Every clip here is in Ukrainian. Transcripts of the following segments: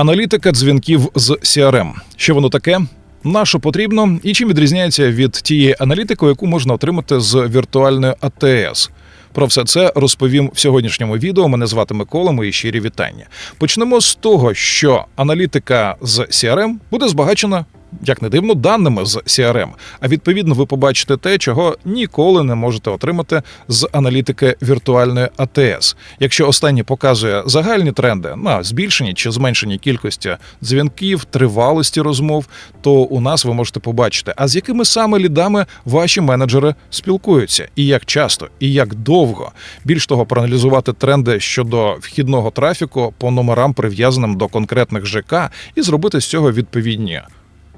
Аналітика дзвінків з CRM. Що воно таке? На що потрібно і чим відрізняється від тієї аналітики, яку можна отримати з віртуальної АТС? Про все це розповім в сьогоднішньому відео. Мене звати Микола. Мої щирі вітання. Почнемо з того, що аналітика з CRM буде збагачена. Як не дивно, даними з CRM. А відповідно, ви побачите те, чого ніколи не можете отримати з аналітики віртуальної АТС. Якщо останнє показує загальні тренди на збільшення чи зменшення кількості дзвінків, тривалості розмов, то у нас ви можете побачити, а з якими саме лідами ваші менеджери спілкуються, і як часто, і як довго. Більш того, проаналізувати тренди щодо вхідного трафіку по номерам, прив'язаним до конкретних ЖК, і зробити з цього відповідні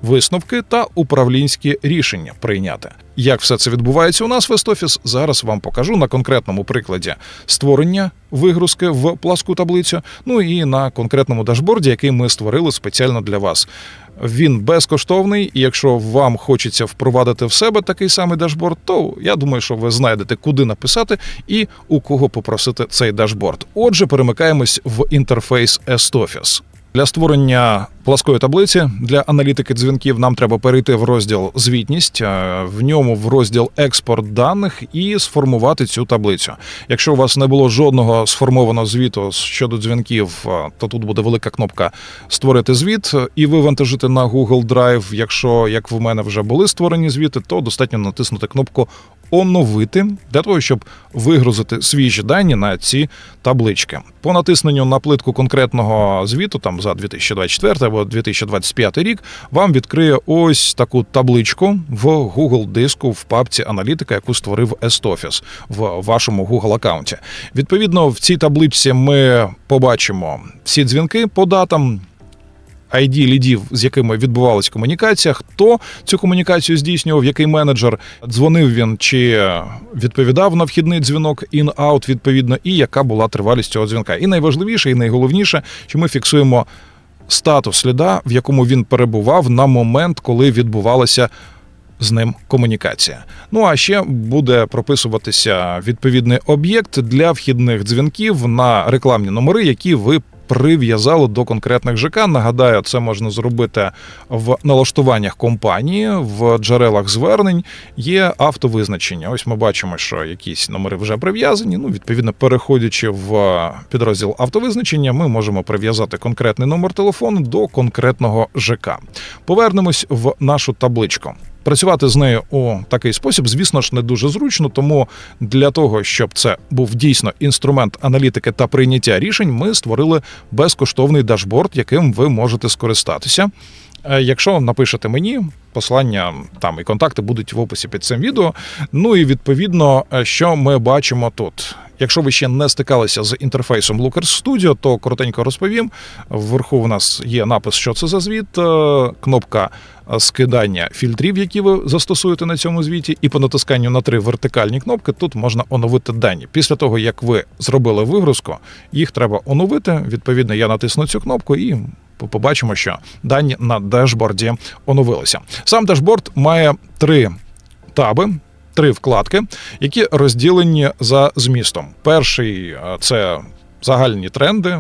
висновки та управлінські рішення прийняти. Як все це відбувається у нас в Естофіс, зараз вам покажу на конкретному прикладі створення вигрузки в пласку таблицю, ну і на конкретному дашборді, який ми створили спеціально для вас. Він безкоштовний, і якщо вам хочеться впровадити в себе такий самий дашборд, то я думаю, що ви знайдете, куди написати і у кого попросити цей дашборд. Отже, перемикаємось в інтерфейс Estoffice. Для створення пласкої таблиці для аналітики дзвінків нам треба перейти в розділ звітність, е, в ньому в розділ експорт даних і сформувати цю таблицю. Якщо у вас не було жодного сформованого звіту щодо дзвінків, е, то тут буде велика кнопка Створити звіт і вивантажити на Google Drive. Якщо як в мене вже були створені звіти, то достатньо натиснути кнопку Оновити для того, щоб вигрузити свіжі дані на ці таблички. По натисненню на плитку конкретного звіту, там за 2024 або 2025 рік, вам відкриє ось таку табличку в Google диску в папці аналітика, яку створив Estoffice в вашому Google аккаунті. Відповідно, в цій табличці ми побачимо всі дзвінки по датам. ID лідів, з якими відбувалась комунікація, хто цю комунікацію здійснював, який менеджер дзвонив він чи відповідав на вхідний дзвінок in-out, відповідно, і яка була тривалість цього дзвінка. І найважливіше, і найголовніше, що ми фіксуємо статус сліда, в якому він перебував на момент, коли відбувалася. З ним комунікація. Ну а ще буде прописуватися відповідний об'єкт для вхідних дзвінків на рекламні номери, які ви прив'язали до конкретних ЖК. Нагадаю, це можна зробити в налаштуваннях компанії, в джерелах звернень є автовизначення. Ось ми бачимо, що якісь номери вже прив'язані. Ну, відповідно, переходячи в підрозділ автовизначення, ми можемо прив'язати конкретний номер телефону до конкретного ЖК. Повернемось в нашу табличку. Працювати з нею у такий спосіб, звісно ж, не дуже зручно. Тому для того, щоб це був дійсно інструмент аналітики та прийняття рішень, ми створили безкоштовний дашборд, яким ви можете скористатися. Е, якщо напишете мені, послання там і контакти будуть в описі під цим відео. Ну і відповідно, е, що ми бачимо тут. Якщо ви ще не стикалися з інтерфейсом Lookers Studio, то коротенько розповім. Вверху в нас є напис, що це за звіт, е, кнопка скидання фільтрів, які ви застосуєте на цьому звіті, і по натисканню на три вертикальні кнопки тут можна оновити дані. Після того, як ви зробили вигрузку, їх треба оновити. Відповідно, я натисну цю кнопку і. Побачимо, що дані на дешборді оновилися. Сам дешборд має три таби. Три вкладки, які розділені за змістом. Перший е, це загальні тренди,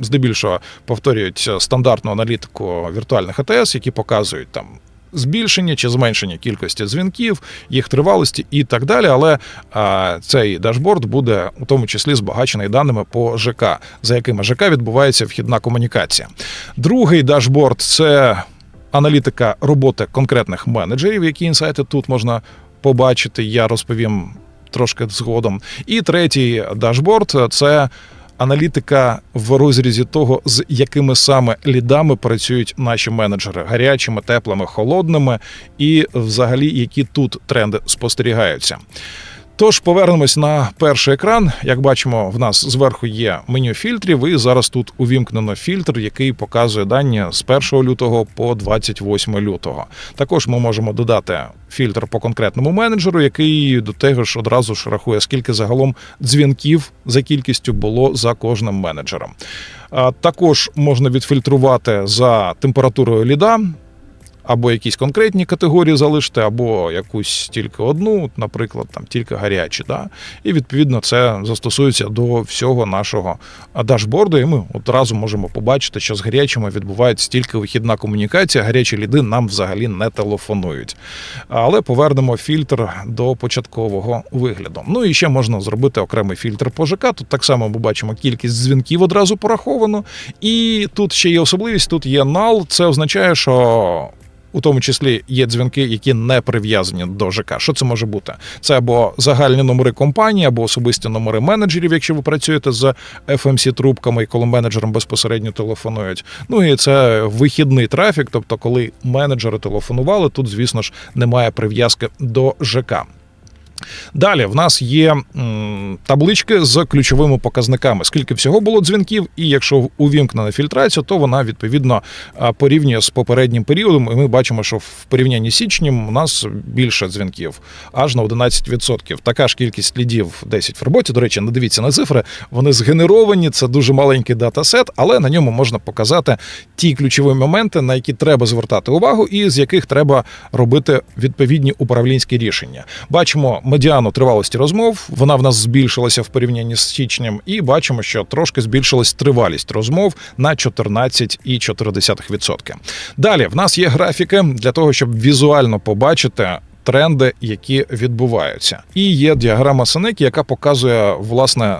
здебільшого повторюють стандартну аналітику віртуальних АТС, які показують там. Збільшення чи зменшення кількості дзвінків, їх тривалості і так далі. Але а, цей дашборд буде у тому числі збагачений даними по ЖК, за якими ЖК відбувається вхідна комунікація. Другий дашборд це аналітика роботи конкретних менеджерів, які інсайти тут можна побачити. Я розповім трошки згодом. І третій дашборд це аналітика в розрізі того, з якими саме лідами працюють наші менеджери гарячими, теплими, холодними, і взагалі які тут тренди спостерігаються. Тож повернемось на перший екран. Як бачимо, в нас зверху є меню фільтрів, і зараз тут увімкнено фільтр, який показує дані з 1 лютого по 28 лютого. Також ми можемо додати фільтр по конкретному менеджеру, який до того ж одразу ж рахує, скільки загалом дзвінків за кількістю було за кожним менеджером. Також можна відфільтрувати за температурою ліда або якісь конкретні категорії залишити, або якусь тільки одну, наприклад, там тільки гарячі. Да? І відповідно це застосується до всього нашого дашборду. І ми одразу можемо побачити, що з гарячими відбувається тільки вихідна комунікація. Гарячі ліди нам взагалі не телефонують. Але повернемо фільтр до початкового вигляду. Ну і ще можна зробити окремий фільтр по ЖК. Тут так само ми бачимо кількість дзвінків одразу пораховано. І тут ще є особливість: тут є нал. Це означає, що. У тому числі є дзвінки, які не прив'язані до ЖК. Що це може бути? Це або загальні номери компанії, або особисті номери менеджерів, якщо ви працюєте з fmc трубками і коли менеджерам безпосередньо телефонують. Ну і це вихідний трафік. Тобто, коли менеджери телефонували, тут, звісно ж, немає прив'язки до ЖК. Далі в нас є таблички з ключовими показниками. Скільки всього було дзвінків, і якщо увімкнена фільтрація, то вона відповідно порівнює з попереднім періодом. І ми бачимо, що в порівнянні з січнем у нас більше дзвінків, аж на 11%. Така ж кількість слідів 10 в роботі. До речі, не дивіться на цифри. Вони згенеровані. Це дуже маленький датасет, але на ньому можна показати ті ключові моменти, на які треба звертати увагу, і з яких треба робити відповідні управлінські рішення. Бачимо медіану тривалості розмов. Вона в нас збільшилася в порівнянні з січнем, і бачимо, що трошки збільшилась тривалість розмов на 14,4%. Далі в нас є графіки для того, щоб візуально побачити. Тренди, які відбуваються, і є діаграма Сенекі, яка показує власне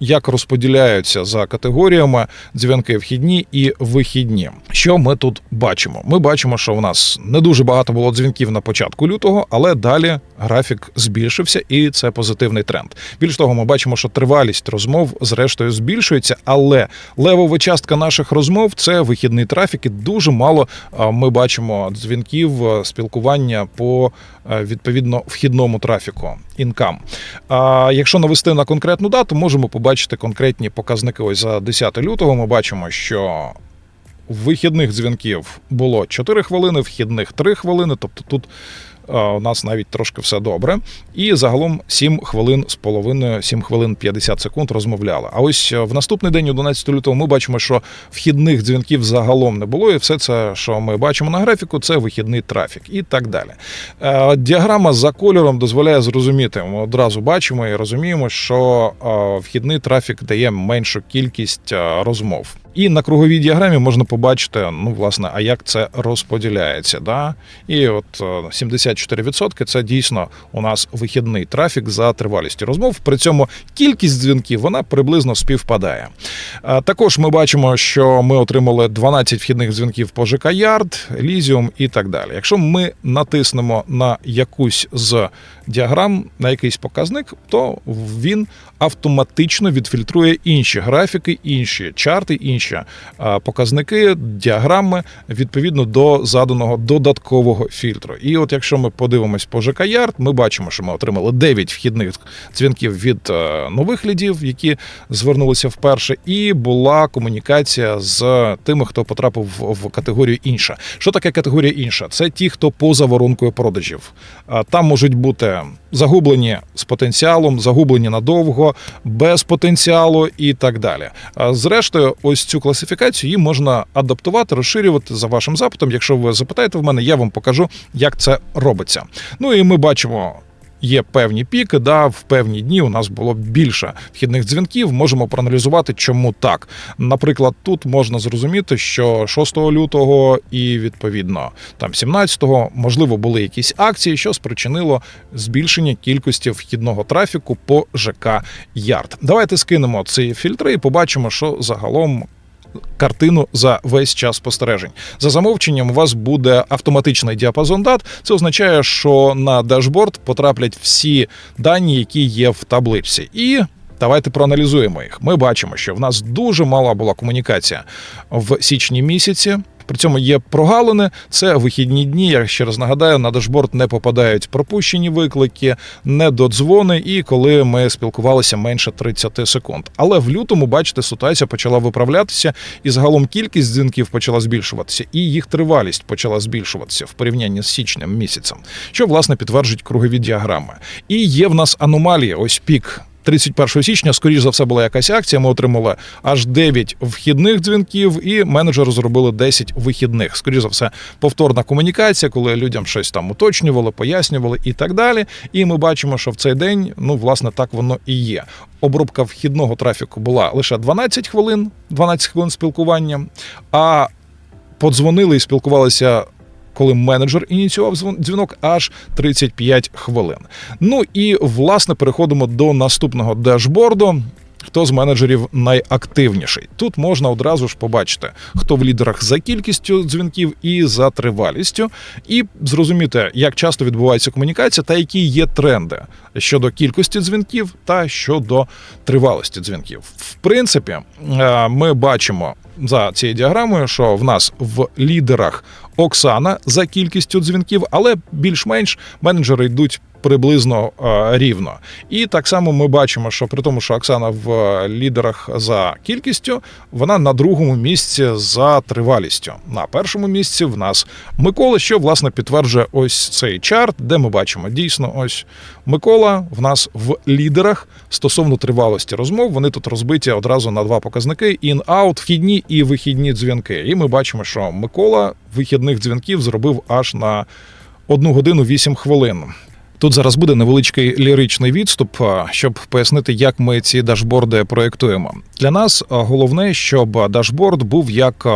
як розподіляються за категоріями дзвінки вхідні і вихідні. Що ми тут бачимо? Ми бачимо, що в нас не дуже багато було дзвінків на початку лютого, але далі графік збільшився, і це позитивний тренд. Більш того, ми бачимо, що тривалість розмов зрештою збільшується, але левова частка наших розмов це вихідний трафік, і дуже мало ми бачимо дзвінків спілкування по відповідно вхідному трафіку. Інкам. А якщо навести на конкретну дату, можемо побачити конкретні показники. Ось за 10 лютого ми бачимо, що вихідних дзвінків було 4 хвилини, вхідних 3 хвилини. Тобто тут у нас навіть трошки все добре. І загалом 7 хвилин з половиною, 7 хвилин 50 секунд розмовляли. А ось в наступний день, 11 лютого, ми бачимо, що вхідних дзвінків загалом не було, і все це, що ми бачимо на графіку, це вихідний трафік і так далі. Діаграма за кольором дозволяє зрозуміти. Ми одразу бачимо і розуміємо, що вхідний трафік дає меншу кількість розмов. І на круговій діаграмі можна побачити, ну, власне, а як це розподіляється. Да? І от 74% це дійсно у нас вихідний трафік за тривалістю розмов. При цьому кількість дзвінків вона приблизно співпадає. Також ми бачимо, що ми отримали 12 вхідних дзвінків по ЖК Ярд, Лізіум і так далі. Якщо ми натиснемо на якусь з діаграм, на якийсь показник, то він автоматично відфільтрує інші графіки, інші чарти, інші показники, діаграми відповідно до заданого додаткового фільтру. І от якщо ми подивимось по ЖК Ярд, ми бачимо, що ми отримали 9 вхідних дзвінків від е, нових лідів, які звернулися вперше, і була комунікація з тими, хто потрапив в категорію інша. Що таке категорія інша? Це ті, хто поза воронкою продажів. Там можуть бути загублені з потенціалом, загублені надовго, без потенціалу і так далі. Зрештою, ось цю класифікацію її можна адаптувати, розширювати за вашим запитом. Якщо ви запитаєте в мене, я вам покажу, як це робиться. Ну і ми бачимо є певні піки. Да, в певні дні у нас було більше вхідних дзвінків. Можемо проаналізувати, чому так. Наприклад, тут можна зрозуміти, що 6 лютого і відповідно там 17-го, можливо були якісь акції, що спричинило збільшення кількості вхідного трафіку по ЖК Ярд. Давайте скинемо ці фільтри і побачимо, що загалом картину за весь час спостережень. За замовченням у вас буде автоматичний діапазон дат. Це означає, що на дашборд потраплять всі дані, які є в табличці. І Давайте проаналізуємо їх. Ми бачимо, що в нас дуже мала була комунікація в січні місяці. При цьому є прогалини, це вихідні дні. Я ще раз нагадаю, на дашборд не попадають пропущені виклики, недодзвони, і коли ми спілкувалися менше 30 секунд. Але в лютому, бачите, ситуація почала виправлятися, і загалом кількість дзвінків почала збільшуватися, і їх тривалість почала збільшуватися в порівнянні з січнем місяцем, що власне підтверджують кругові діаграми. І є в нас аномалія. Ось пік 31 січня, скоріш за все, була якась акція. Ми отримали аж 9 вхідних дзвінків, і менеджери зробили 10 вихідних. Скоріш за все, повторна комунікація, коли людям щось там уточнювали, пояснювали і так далі. І ми бачимо, що в цей день, ну власне, так воно і є. Обробка вхідного трафіку була лише 12 хвилин, 12 хвилин спілкування. А подзвонили і спілкувалися. Коли менеджер ініціював дзвінок аж 35 хвилин. Ну і власне переходимо до наступного дешборду. Хто з менеджерів найактивніший? Тут можна одразу ж побачити, хто в лідерах за кількістю дзвінків і за тривалістю, і зрозуміти, як часто відбувається комунікація та які є тренди щодо кількості дзвінків та щодо тривалості дзвінків. В принципі, е, ми бачимо за цією діаграмою, що в нас в лідерах Оксана за кількістю дзвінків, але більш-менш менеджери йдуть приблизно е, рівно. І так само ми бачимо, що при тому, що Оксана в е, лідерах за кількістю, вона на другому місці за тривалістю. На першому місці в нас Микола, що власне підтверджує ось цей чарт, де ми бачимо дійсно ось Микола в нас в лідерах стосовно тривалості розмов. Вони тут розбиті одразу на два показники: in-out, вхідні і вихідні дзвінки. І ми бачимо, що Микола вихідних дзвінків зробив аж на 1 годину 8 хвилин. Тут зараз буде невеличкий ліричний відступ, щоб пояснити, як ми ці дашборди проєктуємо. Для нас головне, щоб дашборд був як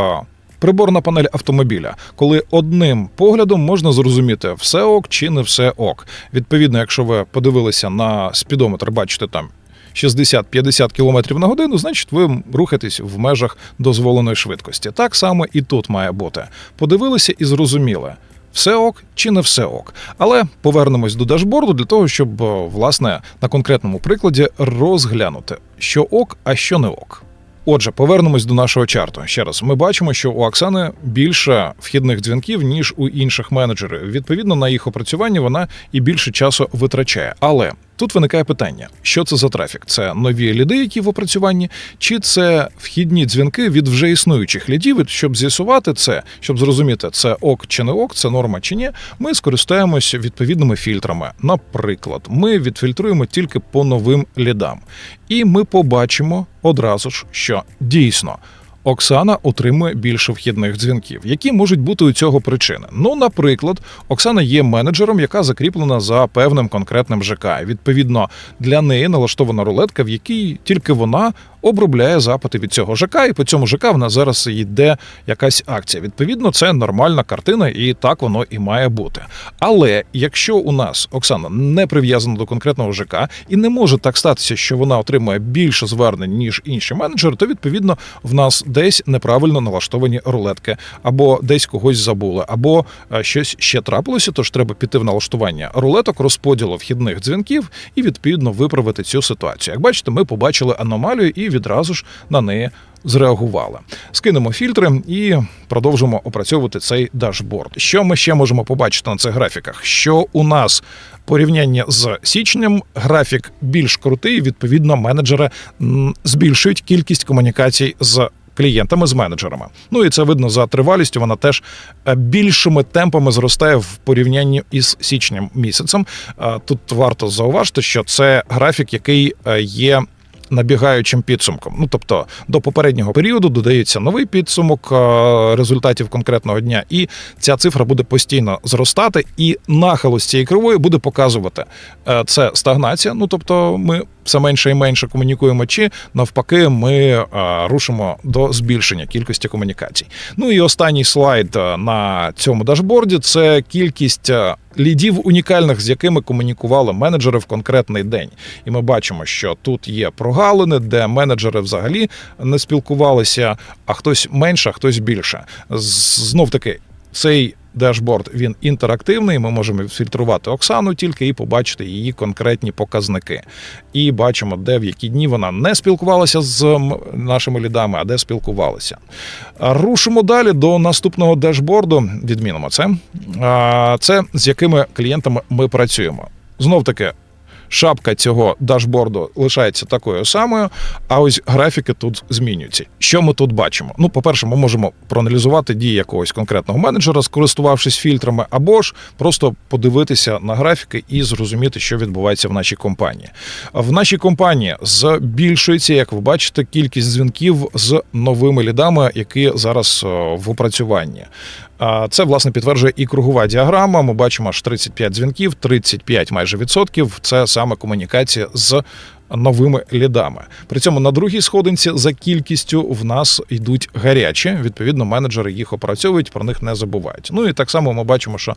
приборна панель автомобіля, коли одним поглядом можна зрозуміти, все ок чи не все ок. Відповідно, якщо ви подивилися на спідометр, бачите там. 60-50 км на годину, значить, ви рухаєтесь в межах дозволеної швидкості. Так само і тут має бути. Подивилися і зрозуміли, все ок чи не все ок. Але повернемось до дашборду для того, щоб власне на конкретному прикладі розглянути, що ок, а що не ок. Отже, повернемось до нашого чарту. Ще раз, ми бачимо, що у Оксани більше вхідних дзвінків, ніж у інших менеджерів. Відповідно, на їх опрацювання вона і більше часу витрачає. Але тут виникає питання: що це за трафік? Це нові ліди, які в опрацюванні, чи це вхідні дзвінки від вже існуючих лідів? Щоб з'ясувати це, щоб зрозуміти, це ок чи не ок, це норма чи ні, ми скористаємось відповідними фільтрами. Наприклад, ми відфільтруємо тільки по новим лідам, і ми побачимо одразу ж, що дійсно. Оксана отримує більше вхідних дзвінків. Які можуть бути у цього причини? Ну, наприклад, Оксана є менеджером, яка закріплена за певним конкретним ЖК. Відповідно, для неї налаштована рулетка, в якій тільки вона обробляє запити від цього ЖК, і по цьому ЖК в нас зараз йде якась акція. Відповідно, це нормальна картина, і так воно і має бути. Але якщо у нас Оксана не прив'язана до конкретного ЖК і не може так статися, що вона отримує більше звернень ніж інші менеджери, то відповідно в нас десь неправильно налаштовані рулетки, або десь когось забули, або е, щось ще трапилося. Тож треба піти в налаштування рулеток, розподілу вхідних дзвінків і відповідно виправити цю ситуацію. Як бачите, ми побачили аномалію і відразу ж на неї. Зреагували. Скинемо фільтри і продовжимо опрацьовувати цей дашборд. Що ми ще можемо побачити на цих графіках? Що у нас порівняння з січнем графік більш крутий. Відповідно, менеджери збільшують кількість комунікацій з. Клієнтами з менеджерами. Ну і це видно за тривалістю. Вона теж е, більшими темпами зростає в порівнянні із січнем місяцем. Е, Тут варто зауважити, що це графік, який е, є набігаючим підсумком. Ну тобто до попереднього періоду додається новий підсумок е, результатів конкретного дня, і ця цифра буде постійно зростати, і нахилу з цієї кривої буде показувати е, це стагнація. Ну тобто, ми все менше і менше комунікуємо, чи навпаки, ми е, рушимо до збільшення кількості комунікацій. Ну і останній слайд е, на цьому дашборді це кількість. е, Лідів унікальних, з якими комунікували менеджери в конкретний день, і ми бачимо, що тут є прогалини, де менеджери взагалі не спілкувалися, а хтось менше, а хтось більше. Знов таки, цей дашборд він інтерактивний. Ми можемо фільтрувати Оксану тільки і побачити її конкретні показники. І бачимо, де в які дні вона не спілкувалася з нашими лідами, а де спілкувалася. Рушимо далі до наступного дешборду. Відмінимо це. Це з якими клієнтами ми працюємо. Знов таки. Шапка цього дашборду лишається такою самою, а ось графіки тут змінюються. Що ми тут бачимо? Ну, по-перше, ми можемо проаналізувати дії якогось конкретного менеджера, скористувавшись фільтрами, або ж просто подивитися на графіки і зрозуміти, що відбувається в нашій компанії. В нашій компанії збільшується, як ви бачите, кількість дзвінків з новими лідами, які зараз е, в опрацюванні. Це власне підтверджує і кругова діаграма. Ми бачимо аж 35 дзвінків, 35 майже відсотків. Це саме комунікація з новими лідами. При цьому на другій сходинці за кількістю в нас йдуть гарячі. Відповідно, менеджери їх опрацьовують, про них не забувають. Ну і так само ми бачимо, що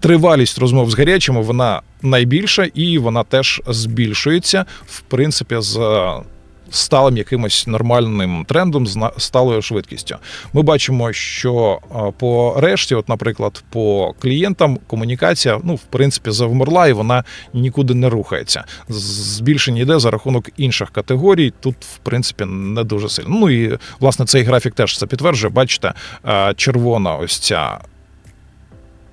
тривалість розмов з гарячими вона найбільша і вона теж збільшується в принципі з сталим якимось нормальним трендом з сталою швидкістю. Ми бачимо, що по решті, от, наприклад, по клієнтам комунікація, ну, в принципі, завмерла і вона нікуди не рухається. Збільшення йде за рахунок інших категорій. Тут, в принципі, не дуже сильно. Ну і власне цей графік теж це підтверджує. Бачите, червона ось ця.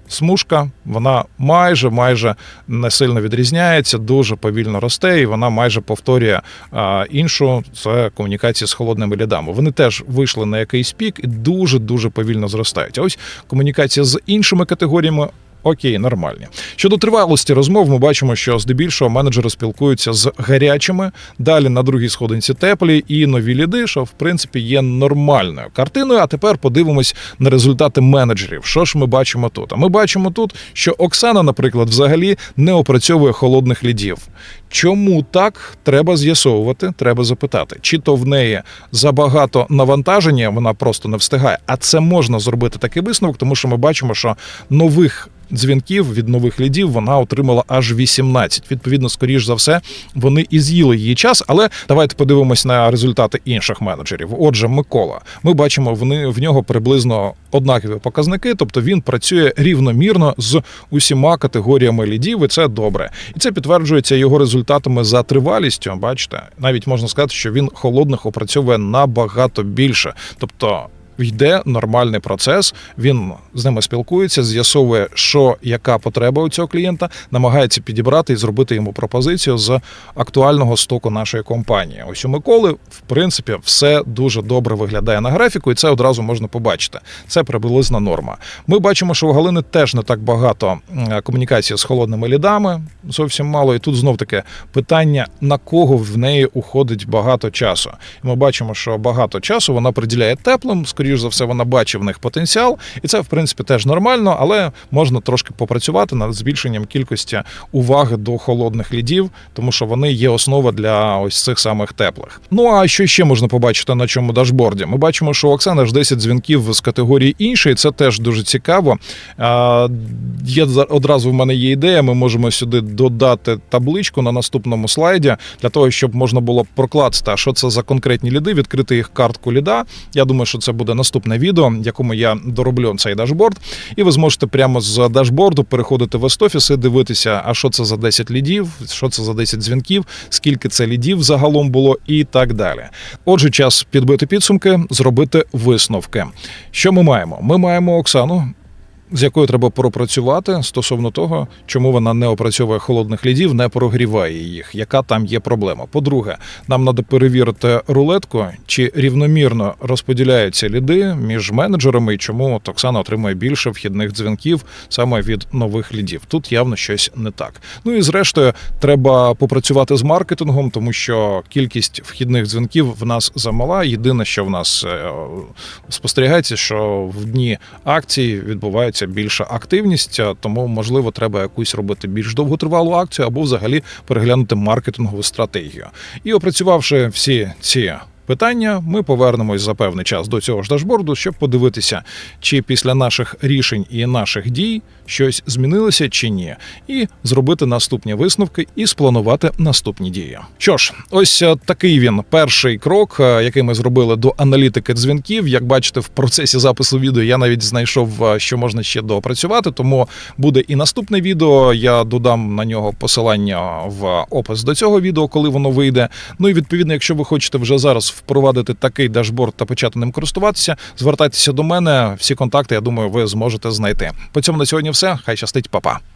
Смужка, вона майже майже не сильно відрізняється, дуже повільно росте, і вона майже повторює а, іншу це комунікація з холодними лідами. Вони теж вийшли на якийсь пік і дуже дуже повільно зростають. А ось комунікація з іншими категоріями. Окей, нормальні. Щодо тривалості розмов, ми бачимо, що здебільшого менеджери спілкуються з гарячими, далі на другій сходинці теплі і нові ліди, що в принципі є нормальною картиною. А тепер подивимось на результати менеджерів. Що ж ми бачимо тут? А ми бачимо тут, що Оксана, наприклад, взагалі не опрацьовує холодних лідів. Чому так треба з'ясовувати? Треба запитати, чи то в неї забагато навантаження, вона просто не встигає. А це можна зробити такий висновок, тому що ми бачимо, що нових. Дзвінків від нових лідів вона отримала аж 18. Відповідно, скоріш за все, вони і з'їли її час. Але давайте подивимось на результати інших менеджерів. Отже, Микола, ми бачимо вони в нього приблизно однакові показники, тобто він працює рівномірно з усіма категоріями лідів, і це добре. І це підтверджується його результатами за тривалістю. Бачите, навіть можна сказати, що він холодних опрацьовує набагато більше. Тобто. Йде нормальний процес, він з ними спілкується, з'ясовує, що яка потреба у цього клієнта, намагається підібрати і зробити йому пропозицію з актуального стоку нашої компанії. Ось у Миколи, в принципі, все дуже добре виглядає на графіку, і це одразу можна побачити. Це приблизна норма. Ми бачимо, що у Галини теж не так багато комунікації з холодними лідами, зовсім мало. І тут знов таки питання, на кого в неї уходить багато часу. І ми бачимо, що багато часу вона приділяє теплим. Скоріш за все, вона бачить в них потенціал, і це в принципі теж нормально, але можна трошки попрацювати над збільшенням кількості уваги до холодних лідів, тому що вони є основа для ось цих самих теплих. Ну а що ще можна побачити на чому дашборді? Ми бачимо, що у Оксани ж 10 дзвінків з категорії іншої. Це теж дуже цікаво. Є одразу в мене є ідея. Ми можемо сюди додати табличку на наступному слайді для того, щоб можна було прокласти, що це за конкретні ліди, відкрити їх картку ліда. Я думаю, що це буде наступне відео, в якому я дороблю цей дашборд, і ви зможете прямо з дашборду переходити в Естофіс і дивитися, а що це за 10 лідів, що це за 10 дзвінків, скільки це лідів загалом було, і так далі. Отже, час підбити підсумки, зробити висновки. Що ми маємо? Ми маємо Оксану. З якою треба пропрацювати стосовно того, чому вона не опрацьовує холодних лідів, не прогріває їх, яка там є проблема. По-друге, нам треба перевірити рулетку, чи рівномірно розподіляються ліди між менеджерами, і чому Оксана отримує більше вхідних дзвінків саме від нових лідів. Тут явно щось не так. Ну і зрештою, треба попрацювати з маркетингом, тому що кількість вхідних дзвінків в нас замала. Єдине, що в нас е, спостерігається, що в дні акцій відбувається більша активність, тому можливо треба якусь робити більш довготривалу акцію або взагалі переглянути маркетингову стратегію. І опрацювавши всі ці. Питання ми повернемось за певний час до цього ж дашборду, щоб подивитися, чи після наших рішень і наших дій щось змінилося чи ні, і зробити наступні висновки і спланувати наступні дії. Що ж, ось е, такий він перший крок, е, який ми зробили до аналітики дзвінків. Як бачите, в процесі запису відео я навіть знайшов, е, що можна ще доопрацювати, тому буде і наступне відео. Я додам на нього посилання в опис до цього відео, коли воно вийде. Ну і відповідно, якщо ви хочете вже зараз впровадити такий дашборд та почати ним користуватися, звертайтеся до мене. Всі контакти, я думаю, ви зможете знайти. По цьому на сьогодні все. Хай щастить, Па-па.